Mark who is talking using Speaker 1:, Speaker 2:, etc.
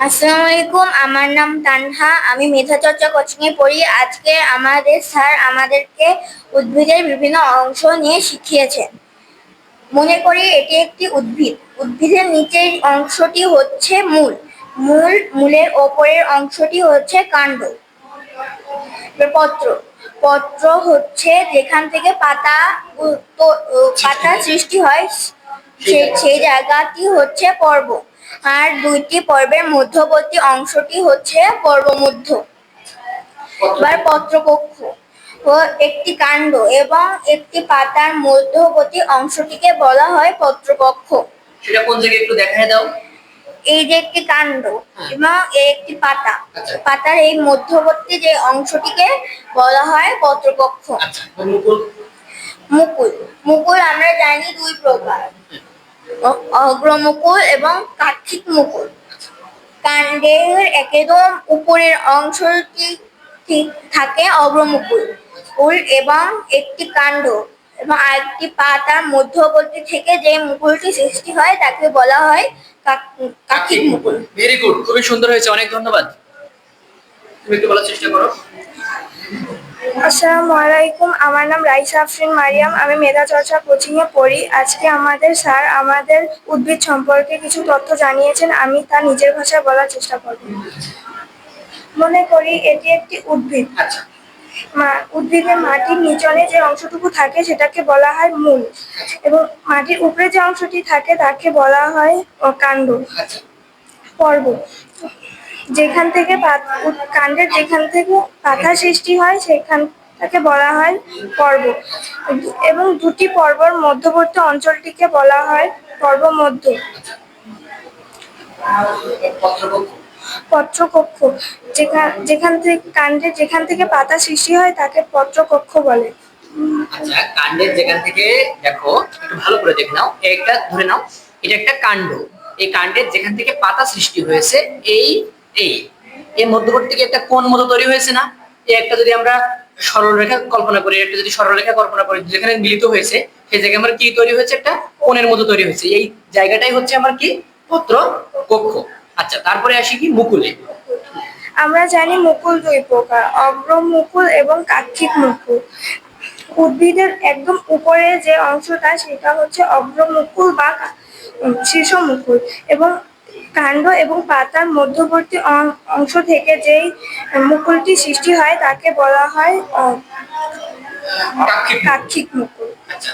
Speaker 1: আসসালামু আলাইকুম আমার নাম তানহা। আমি মেধা চর্চা কোচিং এ পড়ি। আজকে আমাদের স্যার আমাদেরকে উদ্ভিদের বিভিন্ন অংশ নিয়ে শিখিয়েছেন মনে করি এটি একটি উদ্ভিদ। উদ্ভিদের নিচের অংশটি হচ্ছে মূল। মূল মূলের ওপরের অংশটি হচ্ছে কাণ্ড। পত্র। পত্র হচ্ছে যেখান থেকে পাতা পাতা সৃষ্টি হয়। সেই জায়গাটি হচ্ছে পর্ব। আর দুইটি পর্বের মধ্যবর্তী অংশটি হচ্ছে পর্বমধ্য এবার পত্রকক্ষ। ও একটি কাণ্ড এবং একটি পাতার মধ্যবর্তী অংশটিকে বলা হয় পত্রকক্ষ।
Speaker 2: সেটা কোন জায়গায় একটু দেখায় দাও।
Speaker 1: এই যে একটি কাণ্ড এবং এই একটি পাতা।
Speaker 2: আচ্ছা।
Speaker 1: পাতার এই মধ্যবর্তী যে অংশটিকে বলা হয় পত্রকক্ষ।
Speaker 2: আচ্ছা মুকুল।
Speaker 1: মুকুল আমরা জানি দুই প্রকার। অগ্রমুকুল এবং কার্তিক মুকুল কাণ্ডের একদম উপরের অংশটি থাকে অগ্রমুকুল ফুল এবং একটি কাণ্ড এবং আরেকটি পা পাতার মধ্যবর্তী থেকে যে মুকুলটি সৃষ্টি হয় তাকে বলা হয় কাক- কার্তিক মুকুল
Speaker 2: ভেরি গুড খুবই সুন্দর হয়েছে। অনেক ধন্যবাদ। তুমি একটু বলার চেষ্টা করো।
Speaker 3: আসসালামু আলাইকুম আমার নাম রাইসা আফরিন মারিয়াম। আমি মেধা চর্চা কোচিং এ পড়ি। আজকে আমাদের স্যার আমাদের উদ্ভিদ সম্পর্কে কিছু তথ্য জানিয়েছেন। আমি তা নিজের ভাষায় বলার চেষ্টা করব। মনে করি এটি একটি উদ্ভিদ।
Speaker 2: আচ্ছা।
Speaker 3: উদ্ভিদের মাটির নিচনে যে অংশটুকু থাকে সেটাকে বলা হয় মূল। এবং মাটির উপরে যে অংশটি থাকে তাকে বলা হয় কাণ্ড।
Speaker 2: আচ্ছা।
Speaker 3: পর্ব। যেখান থেকে কাণ্ডের যেখান থেকে পাতা সৃষ্টি হয়, সেখানটাকে বলা হয় পর্ব। এবং দুটি পর্বর মধ্যবর্তী অঞ্চলটিকে বলা হয় পর্ব মধ্য
Speaker 2: পত্রকক্ষ।
Speaker 3: যেখান যেখান থেকে কাণ্ডের যেখান থেকে পাতা সৃষ্টি হয়, তাকে পত্রকক্ষ বলে।
Speaker 2: আচ্ছা কাণ্ডের যেখান থেকে দেখো, একটু ভালো করে দেখে নাও। একটা ধরে নাও, এটা একটা কাণ্ড। এই কাণ্ডের যেখান থেকে পাতা সৃষ্টি হয়েছে, এই এই এর মধ্যবর্তী একটা কোণ মতো তৈরি হয়েছে না? এই একটা যদি আমরা সরল রেখা কল্পনা করি একটা যদি সরল রেখা কল্পনা করি, যেখানে মিলিত হয়েছে, সেই জায়গায় আমার কি তৈরি হয়েছে? একটা কোণের মতো তৈরি হয়েছে। এই জায়গাটাই হচ্ছে আমার কি? পত্র কক্ষ। আচ্ছা তারপরে আসি কি? মুকুলে।
Speaker 3: আমরা জানি মুকুল দুই প্রকার, অগ্রমুকুল এবং কাক্ষিক মুকুল। উদ্ভিদের একদম উপরে যে অংশটা, সেটা হচ্ছে অগ্রমুকুল বা কা- শীর্ষ মুকুল এবং কাণ্ড এবং পাতার মধ্যবর্তী অংশ থেকে যেই মুকুলটি সৃষ্টি হয় তাকে বলা হয়
Speaker 2: কাক্ষিক মুকুল।
Speaker 3: মুকুল
Speaker 2: আচ্ছা